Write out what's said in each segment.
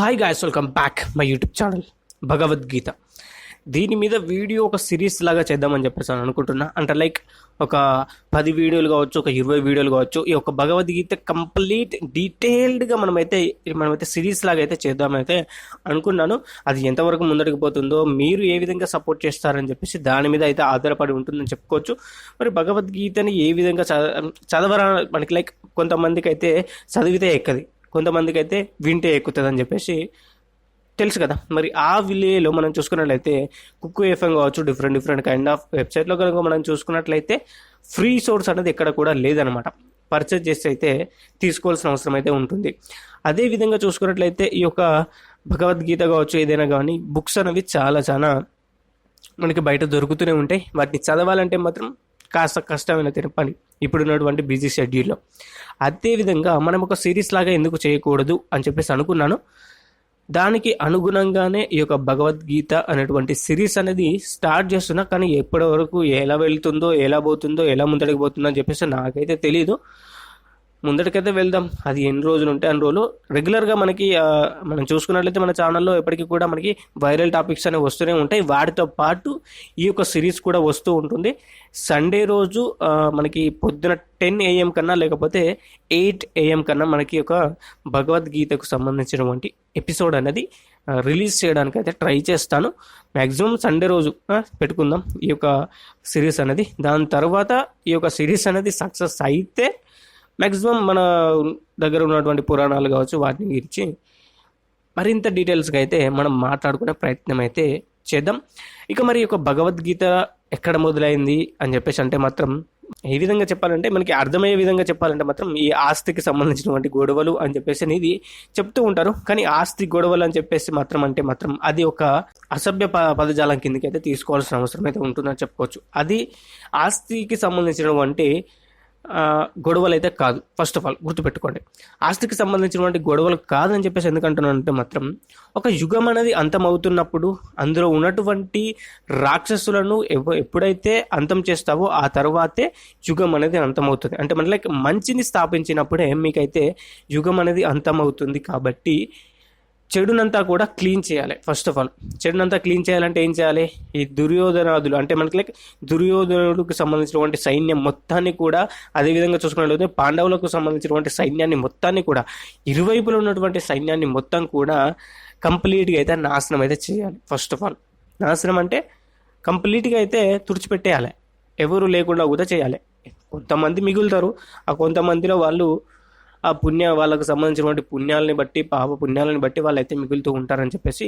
Hi guys welcome back my YouTube channel Bhagavad Gita దీని మీద video ఒక series లాగా చేద్దామని చెప్పేసి నేను అనుకుంటున్నా. అంటే లైక్ ఒక పది వీడియోలు కావచ్చు ఒక ఇరవై వీడియోలు కావచ్చు ఈ యొక్క భగవద్గీత కంప్లీట్ డీటెయిల్డ్గా మనమైతే మనమైతే సిరీస్ లాగా అయితే చేద్దామైతే అనుకున్నాను. అది ఎంతవరకు ముందడికి పోతుందో మీరు ఏ విధంగా సపోర్ట్ చేస్తారని చెప్పేసి దాని మీద అయితే ఆధారపడి ఉంటుందని చెప్పుకోవచ్చు. మరి భగవద్గీతని ఏ విధంగా చదవ చదవరా మనకి లైక్ కొంతమందికి అయితే చదివితే ఎక్కది? కొంతమందికి అయితే వింటే ఎక్కుతుంది అని చెప్పేసి తెలుసు కదా. మరి ఆ విలేలో మనం చూసుకున్నట్లయితే కుక్కు ఎఫ్ఎం కావచ్చు డిఫరెంట్ డిఫరెంట్ కైండ్ ఆఫ్ వెబ్సైట్లో కనుక మనం చూసుకున్నట్లయితే ఫ్రీ సోర్స్ అనేది ఎక్కడ కూడా లేదనమాట. పర్చేజ్ చేసి అయితే తీసుకోవాల్సిన అవసరం అయితే ఉంటుంది. అదే విధంగా చూసుకున్నట్లయితే ఈ యొక్క భగవద్గీత కావచ్చు ఏదైనా కానీ బుక్స్ అనేవి చాలా చాలా మనకి బయట దొరుకుతూనే ఉంటాయి. వాటిని చదవాలంటే మాత్రం కాస్త కష్టమైన తినపని ఇప్పుడున్నటువంటి బిజీ షెడ్యూల్లో. అదేవిధంగా మనం ఒక సిరీస్ లాగా ఎందుకు చేయకూడదు అని చెప్పేసి అనుకున్నాను. దానికి అనుగుణంగానే ఈ యొక్క భగవద్గీత అనేటువంటి సిరీస్ అనేది స్టార్ట్ చేస్తున్నా కానీ ఎప్పటి వరకు ఎలా వెళ్తుందో ఎలా పోతుందో ఎలా ముందడికి పోతుందో అని చెప్పేసి నాకైతే తెలియదు ముందటికైతే వెళ్దాం. అది ఎన్ని రోజులు ఉంటే అన్ని రోజులు. రెగ్యులర్గా మనకి మనం చూసుకున్నట్లయితే మన ఛానల్లో ఎప్పటికీ కూడా మనకి వైరల్ టాపిక్స్ అనేవి వస్తూనే ఉంటాయి. వాటితో పాటు ఈ యొక్క సిరీస్ కూడా వస్తూ ఉంటుంది. సండే రోజు మనకి పొద్దున టెన్ ఏఎం కన్నా లేకపోతే ఎయిట్ ఏఎం కన్నా మనకి ఒక భగవద్గీతకు సంబంధించినటువంటి ఎపిసోడ్ అనేది రిలీజ్ చేయడానికి అయితే ట్రై చేస్తాను. మ్యాక్సిమం సండే రోజు పెట్టుకుందాం ఈ యొక్క సిరీస్ అనేది. దాని తర్వాత ఈ యొక్క సిరీస్ అనేది సక్సెస్ అయితే మ్యాక్సిమం మన దగ్గర ఉన్నటువంటి పురాణాలు కావచ్చు వాటిని గురించి మరింత డీటెయిల్స్గా అయితే మనం మాట్లాడుకునే ప్రయత్నం అయితే చేద్దాం. ఇక మరి యొక్క భగవద్గీత ఎక్కడ మొదలైంది అని చెప్పేసి అంటే మాత్రం ఏ విధంగా చెప్పాలంటే మనకి అర్థమయ్యే విధంగా చెప్పాలంటే మాత్రం ఈ ఆస్తికి సంబంధించినటువంటి గొడవలు అని చెప్పేసి అనేది చెప్తూ ఉంటారు. కానీ ఆస్తి గొడవలు అని చెప్పేసి మాత్రం అంటే మాత్రం అది ఒక అసభ్య ప పదజాలం కిందకి అయితే తీసుకోవాల్సిన అవసరం అయితే ఉంటుందని చెప్పుకోవచ్చు. అది ఆస్తికి సంబంధించినటువంటి గొడవలు అయితే కాదు. ఫస్ట్ ఆఫ్ ఆల్ గుర్తుపెట్టుకోండి. ఆస్తికి సంబంధించినటువంటి గొడవలు కాదని చెప్పేసి ఎందుకంటున్నానంటే మాత్రం ఒక యుగం అనేది అంతమవుతున్నప్పుడు అందులో ఉన్నటువంటి రాక్షసులను ఎవ- ఎప్పుడైతే అంతం చేస్తావో ఆ తర్వాతే యుగం అనేది అంతమవుతుంది. అంటే మన లైక్ మంచిని స్థాపించినప్పుడే మీకైతే యుగం అనేది అంతమవుతుంది కాబట్టి చెడునంతా కూడా క్లీన్ చేయాలి ఫస్ట్ ఆఫ్ ఆల్ చెడునంతా క్లీన్ చేయాలంటే ఏం చేయాలి? ఈ దుర్యోధనాదులు అంటే మనకి లైక్ దుర్యోధనుడికి సంబంధించినటువంటి సైన్యం మొత్తాన్ని కూడా అదేవిధంగా చూసుకున్నట్లయితే పాండవులకు సంబంధించినటువంటి సైన్యాన్ని మొత్తాన్ని కూడా ఇరువైపులో ఉన్నటువంటి సైన్యాన్ని మొత్తం కూడా కంప్లీట్గా అయితే నాశనం అయితే చేయాలి ఫస్ట్ ఆఫ్ ఆల్ నాశనం అంటే కంప్లీట్గా అయితే తుడిచిపెట్టేయాలి. ఎవరు లేకుండా కూడా చేయాలి. కొంతమంది మిగులుతారు. ఆ కొంతమందిలో వాళ్ళు ఆ పుణ్య వాళ్ళకు సంబంధించినటువంటి పుణ్యాలని బట్టి పాప పుణ్యాలని బట్టి వాళ్ళైతే మిగులుతూ ఉంటారని చెప్పేసి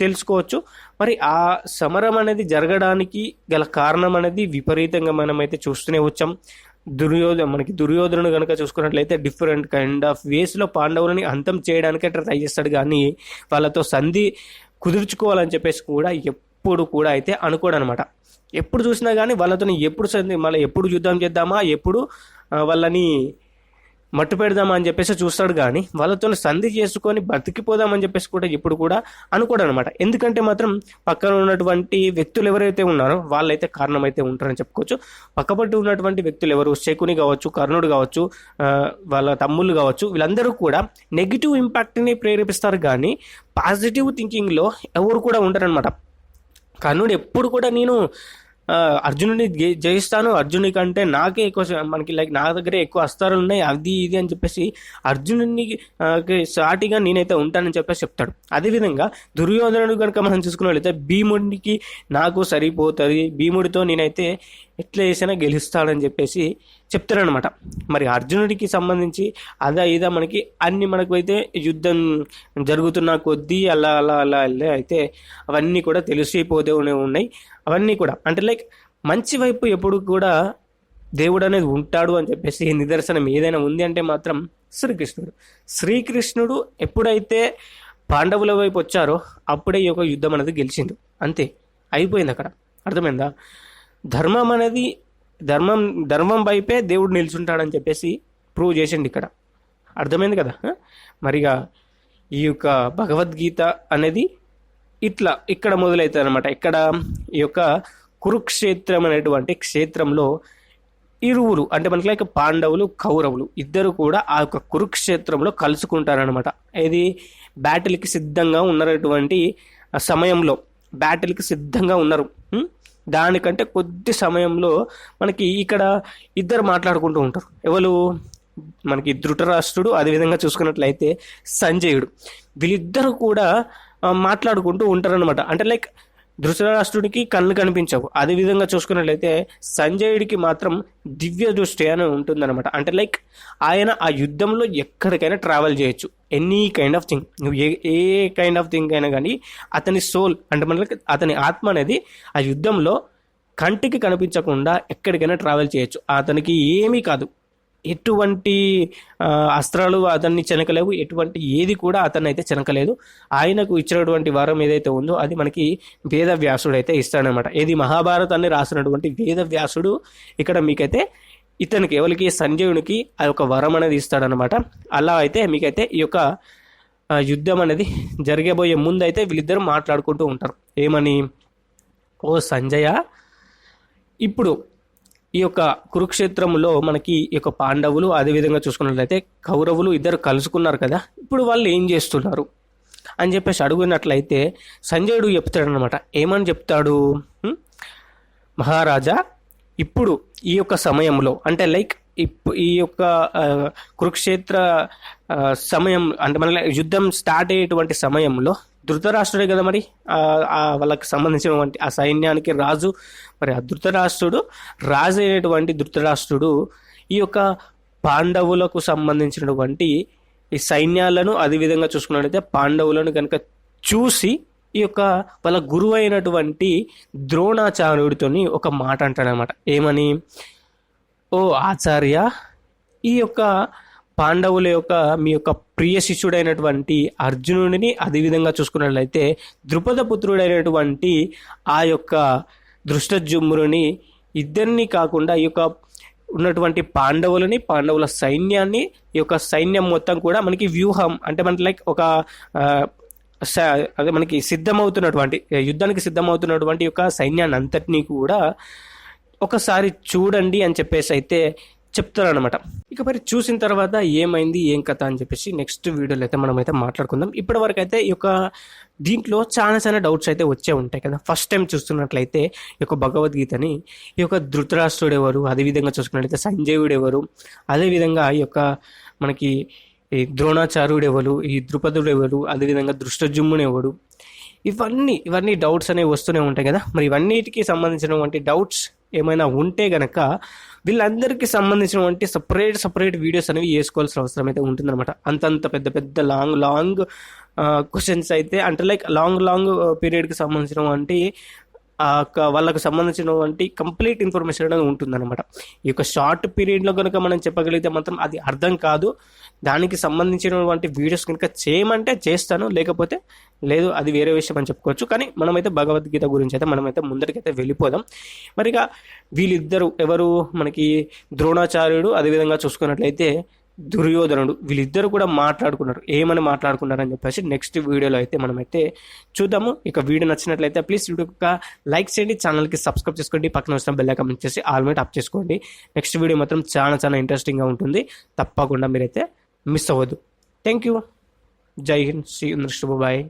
తెలుసుకోవచ్చు. మరి ఆ సమరం అనేది జరగడానికి గల కారణం అనేది విపరీతంగా మనమైతే చూస్తూనే వచ్చాం. దుర్యోధన మనకి దుర్యోధనుడు కనుక చూసుకున్నట్లయితే డిఫరెంట్ కైండ్ ఆఫ్ వేస్లో పాండవులని అంతం చేయడానికే ట్రై చేస్తాడు. కానీ వాళ్ళతో సంధి కుదుర్చుకోవాలని చెప్పేసి కూడా ఎప్పుడు కూడా అయితే అనుకోడు అనమాట ఎప్పుడు చూసినా కానీ వాళ్ళతో ఎప్పుడు సంధి మళ్ళీ ఎప్పుడు యుద్ధం చేద్దామా ఎప్పుడు వాళ్ళని మట్టు పెడదామని అని చెప్పేసి చూస్తాడు కానీ వాళ్ళతో సంధి చేసుకొని బతికిపోదామని చెప్పేసి కూడా ఇప్పుడు కూడా అనుకోడు అనమాట ఎందుకంటే మాత్రం పక్కన ఉన్నటువంటి వ్యక్తులు ఎవరైతే ఉన్నారో వాళ్ళైతే కారణం అయితే ఉంటారని చెప్పుకోవచ్చు. పక్కపట్టి ఉన్నటువంటి వ్యక్తులు ఎవరు? శకుని కావచ్చు కర్ణుడు కావచ్చు వాళ్ళ తమ్ముళ్ళు కావచ్చు వీళ్ళందరూ కూడా నెగిటివ్ ఇంపాక్ట్ని ప్రేరేపిస్తారు కానీ పాజిటివ్ థింకింగ్లో ఎవరు కూడా ఉంటారనమాట కర్ణుడు ఎప్పుడు కూడా నేను అర్జునుని జయిస్తాను. అర్జునుడి కంటే నాకే ఎక్కువ మనకి లైక్ నా దగ్గరే ఎక్కువ అస్త్రాలు ఉన్నాయి. అది ఇది అని చెప్పేసి అర్జునుని సాటిగా నేనైతే ఉంటానని చెప్పేసి చెప్తాడు. అదేవిధంగా దుర్యోధనుడు కనుక మనం చూసుకున్నట్లయితే భీముడికి నాకు సరిపోతుంది. భీముడితో నేనైతే ఎట్లా చేసినా గెలుస్తాడని చెప్పేసి చెప్తారనమాట మరి అర్జునుడికి సంబంధించి అదా ఇదా మనకి అన్ని మనకు అయితే యుద్ధం జరుగుతున్న కొద్దీ అలా అలా అలా అలా అయితే అవన్నీ కూడా తెలిసిపోతూ ఉన్నాయి. అవన్నీ కూడా అంటే లైక్ మంచి వైపు ఎప్పుడు కూడా దేవుడు అనేది ఉంటాడు అని చెప్పేసి నిదర్శనం ఏదైనా ఉంది అంటే మాత్రం శ్రీకృష్ణుడు. శ్రీకృష్ణుడు ఎప్పుడైతే పాండవుల వైపు వచ్చారో అప్పుడే ఈ యొక్క యుద్ధం అనేది గెలిచిండు. అంతే. అయిపోయింది అక్కడ. అర్థమైందా? ధర్మం అనేది ధర్మం ధర్మం వైపే దేవుడు నిల్చుంటాడని చెప్పేసి ప్రూవ్ చేసిండు ఇక్కడ. అర్థమైంది కదా? మరిగా ఈ యొక్క భగవద్గీత అనేది ఇట్లా ఇక్కడ మొదలవుతుంది అనమాట ఇక్కడ ఈ యొక్క కురుక్షేత్రం అనేటువంటి క్షేత్రంలో ఇరువురు అంటే మనకి లైక్ పాండవులు కౌరవులు ఇద్దరు కూడా ఆ యొక్క కురుక్షేత్రంలో కలుసుకుంటారనమాట ఇది బ్యాటిల్కి సిద్ధంగా ఉన్నటువంటి సమయంలో బ్యాటిల్కి సిద్ధంగా ఉన్నారు. దానికంటే కొద్ది సమయంలో మనకి ఇక్కడ ఇద్దరు మాట్లాడుకుంటూ ఉంటారు. ఎవరు? మనకి ధృతరాష్ట్రుడు అదేవిధంగా చూసుకున్నట్లయితే సంజయుడు. వీళ్ళిద్దరు కూడా మాట్లాడుకుంటూ ఉంటారనమాట అంటే లైక్ ధృతరాష్ట్రుడికి కళ్ళు కనిపించవు. అదే విధంగా చూసుకున్నట్లయితే సంజయుడికి మాత్రం దివ్య దృష్టి అని ఉంటుందన్నమాట. అంటే లైక్ ఆయన ఆ యుద్ధంలో ఎక్కడికైనా ట్రావెల్ చేయొచ్చు. Any kind of thing. నువ్వు ఏ ఏ కైండ్ ఆఫ్ థింగ్ అయినా కానీ అతని సోల్ అంటే మనకి అతని ఆత్మ అనేది ఆ యుద్ధంలో కంటికి కనిపించకుండా ఎక్కడికైనా ట్రావెల్ చేయొచ్చు. అతనికి ఏమీ కాదు. ఎటువంటి అస్త్రాలు అతన్ని చెనకలేవు. ఎటువంటి ఏది కూడా అతన్ని అయితే చెనకలేదు. ఆయనకు ఇచ్చినటువంటి వరం ఏదైతే ఉందో అది మనకి వేదవ్యాసుడు అయితే ఇస్తాడనమాట ఏది మహాభారతాన్ని రాసినటువంటి వేదవ్యాసుడు ఇక్కడ మీకైతే ఇతనికి ఎవరికి? సంజయునికి ఆ యొక్క వరం అనేది ఇస్తాడనమాట అలా అయితే మీకైతే ఈ యొక్క యుద్ధం అనేది జరగబోయే ముందు అయితే వీళ్ళిద్దరూ మాట్లాడుకుంటూ ఉంటారు. ఏమని? ఓ సంజయ ఇప్పుడు ఈ యొక్క కురుక్షేత్రంలో మనకి ఈ యొక్క పాండవులు అదేవిధంగా చూసుకున్నట్లయితే కౌరవులు ఇద్దరు కలుసుకున్నారు కదా. ఇప్పుడు వాళ్ళు ఏం చేస్తున్నారు? అని చెప్పేసి అడుగున్నట్లయితే సంజయుడు చెప్తాడనమాట ఏమని చెప్తాడు? మహారాజా ఇప్పుడు ఈ యొక్క సమయంలో అంటే లైక్ ఇప్పు ఈ యొక్క కురుక్షేత్ర సమయం అంటే మన యుద్ధం స్టార్ట్ అయ్యేటువంటి సమయంలో ధృతరాష్ట్రుడే కదా మరి? వాళ్ళకి సంబంధించినటువంటి ఆ సైన్యానికి రాజు మరి ఆ ధృతరాష్ట్రుడు రాజు అయినటువంటి ధృతరాష్ట్రుడు ఈ యొక్క పాండవులకు సంబంధించినటువంటి ఈ సైన్యాలను అదేవిధంగా చూసుకున్నట్లయితే పాండవులను కనుక చూసి ఈ యొక్క వాళ్ళ గురువు అయినటువంటి ద్రోణాచార్యుడితోని ఒక మాట అంటాడనమాట. ఏమని? ఓ ఆచార్య ఈ యొక్క పాండవుల యొక్క మీ యొక్క ప్రియ శిష్యుడైనటువంటి అర్జునుడిని అదేవిధంగా చూసుకున్నట్లయితే ద్రుపద పుత్రుడైనటువంటి ఆ యొక్క దృష్టజుమ్ముని ఇద్దరిని కాకుండా ఈ యొక్క ఉన్నటువంటి పాండవులని పాండవుల సైన్యాన్ని ఈ యొక్క సైన్యం మొత్తం కూడా మనకి వ్యూహం అంటే మనకి లైక్ ఒక అదే మనకి సిద్ధమవుతున్నటువంటి యుద్ధానికి సిద్ధమవుతున్నటువంటి యొక్క సైన్యాన్ని అంతటినీ కూడా ఒకసారి చూడండి అని చెప్పేసి అయితే చెప్తారనమాట ఇక మరి చూసిన తర్వాత ఏమైంది ఏం కథ అని చెప్పేసి నెక్స్ట్ వీడియోలో అయితే మనం అయితే మాట్లాడుకుందాం. ఇప్పటి వరకు అయితే ఈ యొక్క దీంట్లో చాలా చాలా డౌట్స్ అయితే వచ్చే ఉంటాయి కదా. ఫస్ట్ టైం చూస్తున్నట్లయితే ఈ యొక్క భగవద్గీతని ఈ యొక్క ధృతరాష్ట్రుడు ఎవరు అదేవిధంగా చూసుకున్నట్లయితే సంజయుడు ఎవరు అదేవిధంగా ఈ యొక్క మనకి ఈ ద్రోణాచార్యుడు ఎవరు ఈ ద్రుపదుడు ఎవరు అదేవిధంగా దృష్టజుమ్ముడు ఎవరు ఇవన్నీ ఇవన్నీ డౌట్స్ అనేవి వస్తూనే ఉంటాయి కదా. మరి ఇవన్నిటికి సంబంధించినటువంటి డౌట్స్ ఏమైనా ఉంటే గనక వీళ్ళందరికీ సంబంధించినటువంటి సపరేట్ సపరేట్ వీడియోస్ అనేవి వేసుకోవాల్సిన అవసరం అయితే ఉంటుందన్నమాట. అంతంత పెద్ద పెద్ద లాంగ్ లాంగ్ క్వశ్చన్స్ అయితే అంటే లైక్ లాంగ్ లాంగ్ పీరియడ్కి uh, సంబంధించినటువంటి వాళ్ళకు సంబంధించినటువంటి కంప్లీట్ ఇన్ఫర్మేషన్ అనేది ఉంటుందన్నమాట. ఈ యొక్క షార్ట్ పీరియడ్లో కనుక మనం చెప్పగలిగితే మాత్రం అది అర్థం కాదు. దానికి సంబంధించినటువంటి వీడియోస్ కనుక చేయమంటే చేస్తాను లేకపోతే లేదు అది వేరే విషయం అని చెప్పుకోవచ్చు. కానీ మనమైతే భగవద్గీత గురించి అయితే మనమైతే ముందరికైతే వెళ్ళిపోదాం. మరిగా వీళ్ళిద్దరూ వీళ్ళిద్దరు ఎవరు? మనకి ద్రోణాచార్యుడు అదేవిధంగా చూసుకున్నట్లయితే దుర్యోధనుడు వీళ్ళిద్దరు కూడా మాట్లాడుకున్నారు. ఏమని మాట్లాడుకున్నారని చెప్పేసి నెక్స్ట్ వీడియోలో అయితే మనమైతే చూద్దాము. ఇక వీడియో నచ్చినట్లయితే ప్లీజ్ వీడియోకి లైక్ చేయండి. ఛానల్కి సబ్స్క్రైబ్ చేసుకోండి. పక్కన వచ్చిన బెల్ ఐకాన్ చేసి ఆల్మేట్ అప్ చేసుకోండి. నెక్స్ట్ వీడియో మాత్రం చాలా చాలా ఇంట్రెస్టింగ్గా ఉంటుంది. తప్పకుండా మీరైతే మిస్ అవ్వద్దు. థ్యాంక్ యూ జై హింద్. శ్రీ బాయ్